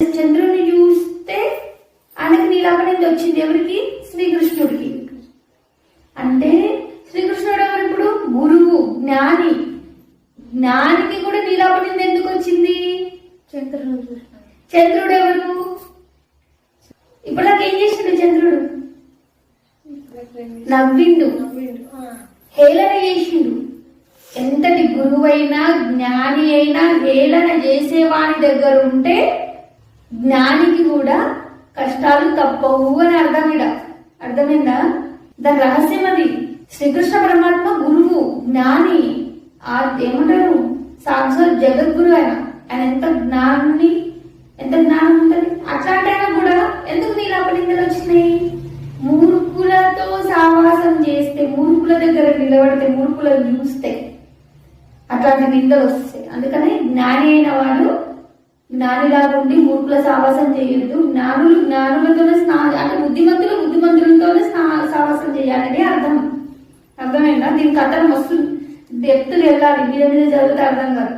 చంద్రుని చూస్తే ఆయనకి నీలాపనింది వచ్చింది ఎవరికి శ్రీకృష్ణుడికి అంటే శ్రీకృష్ణుడు ఎవరు ఇప్పుడు గురువు జ్ఞాని జ్ఞానికి కూడా నీలాపనింది ఎందుకు వచ్చింది చూసినాను చంద్రుడు ఎవరు ఇప్పుడు నాకు ఏం చేసిండు చంద్రుడు నవ్విండు హేళన చేసిండు ఎంతటి గురువైనా జ్ఞాని అయినా హేళన చేసేవాని దగ్గర ఉంటే జ్ఞానికి కూడా కష్టాలు తప్పవు అని అర్థం ఇడ అర్థమైందా? దాని రహస్యం అది. శ్రీకృష్ణ పరమాత్మ గురువు జ్ఞాని ఆ ఏమంటారు? సాక్షాత్ జగద్గురు ఆయన. ఆయన ఎంత జ్ఞానాన్ని ఎంత జ్ఞానం ఉంటుంది? అట్లాంటి ఆయన కూడా ఎందుకు నీలాపనిందలు వచ్చినాయి? మూర్ఖులతో సావాసం చేస్తే మూర్ఖుల దగ్గర నిలబడితే మూర్ఖులను చూస్తే అట్లాంటి నిందలు వస్తాయి. అందుకని జ్ఞాని అయిన వాడు జ్ఞానిలాగా ఉండి మూర్ఖుల సావాసం చేయొద్దు. జ్ఞానులు జ్ఞానులతోనే స్నా అంటే బుద్ధిమంతులు బుద్ధిమంతులతోనే స్నా సావాసం చేయాలనే అర్థం. అర్థమైందా? దీనికి అర్థం వస్తుంది డెప్త్ వెళ్ళాలి మీద మీద చదివితే అర్థం కాదు.